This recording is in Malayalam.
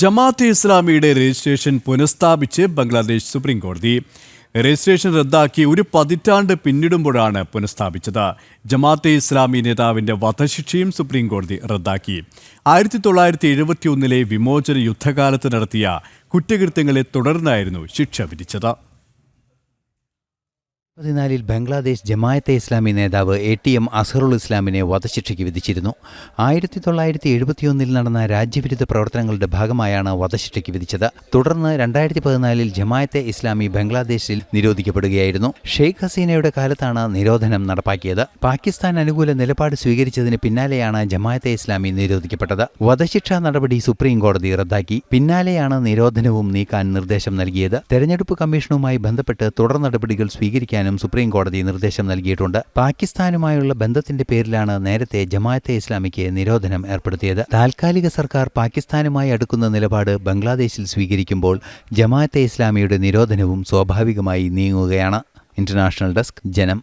ജമാഅത്തെ ഇസ്ലാമിയുടെ രജിസ്ട്രേഷൻ പുനഃസ്ഥാപിച്ച് ബംഗ്ലാദേശ് സുപ്രീം കോടതി രജിസ്ട്രേഷൻ റദ്ദാക്കി ഒരു പതിറ്റാണ്ട് പിന്നിടുമ്പോഴാണ് പുനഃസ്ഥാപിച്ചത്. ജമാഅത്തെ ഇസ്ലാമി നേതാവിന്റെ വധശിക്ഷയും സുപ്രീം കോടതി റദ്ദാക്കി. ആയിരത്തി തൊള്ളായിരത്തി എഴുപത്തിയൊന്നിലെ വിമോചന യുദ്ധകാലത്ത് നടത്തിയ കുറ്റകൃത്യങ്ങളെ തുടർന്നായിരുന്നു ശിക്ഷ വിധിച്ചത്. പതിനാലിൽ ബംഗ്ലാദേശ് ജമായത്തെ ഇസ്ലാമി നേതാവ് എ ടി എം അസറുൽ ഇസ്ലാമിനെ വധശിക്ഷയ്ക്ക് വിധിച്ചിരുന്നു. ആയിരത്തി തൊള്ളായിരത്തി എഴുപത്തിയൊന്നിൽ നടന്ന രാജ്യവിരുദ്ധ പ്രവർത്തനങ്ങളുടെ ഭാഗമായാണ് വധശിക്ഷയ്ക്ക് വിധിച്ചത്. തുടർന്ന് രണ്ടായിരത്തി പതിനാലിൽ ജമായത്തെ ഇസ്ലാമി ബംഗ്ലാദേശിൽ നിരോധിക്കപ്പെടുകയായിരുന്നു. ഷെയ്ഖ് ഹസീനയുടെ കാലത്താണ് നിരോധനം നടപ്പാക്കിയത്. പാകിസ്ഥാൻ അനുകൂല നിലപാട് സ്വീകരിച്ചതിന് പിന്നാലെയാണ് ജമായത്തെ ഇസ്ലാമി നിരോധിക്കപ്പെട്ടത്. വധശിക്ഷാ നടപടി സുപ്രീം കോടതി റദ്ദാക്കി. പിന്നാലെയാണ് നിരോധനവും നീക്കാൻ നിർദ്ദേശം നൽകിയത്. തെരഞ്ഞെടുപ്പ് കമ്മീഷനുമായി ബന്ധപ്പെട്ട് തുടർ നടപടികൾ സ്വീകരിക്കാനും സുപ്രീം കോടതി നിർദ്ദേശം നൽകിയിട്ടുണ്ട്. പാകിസ്ഥാനുമായുള്ള ബന്ധത്തിന്റെ പേരിലാണ് നേരത്തെ ജമാഅത്തെ ഇസ്ലാമിക്ക് നിരോധനം ഏർപ്പെടുത്തിയത്. താൽക്കാലിക സർക്കാർ പാകിസ്ഥാനുമായി അടുക്കുന്ന നിലപാട് ബംഗ്ലാദേശിൽ സ്വീകരിക്കുമ്പോൾ ജമാഅത്തെ ഇസ്ലാമിയുടെ നിരോധനവും സ്വാഭാവികമായി നീങ്ങുകയാണ്. ഇന്റർനാഷണൽ ഡെസ്ക് ജനം.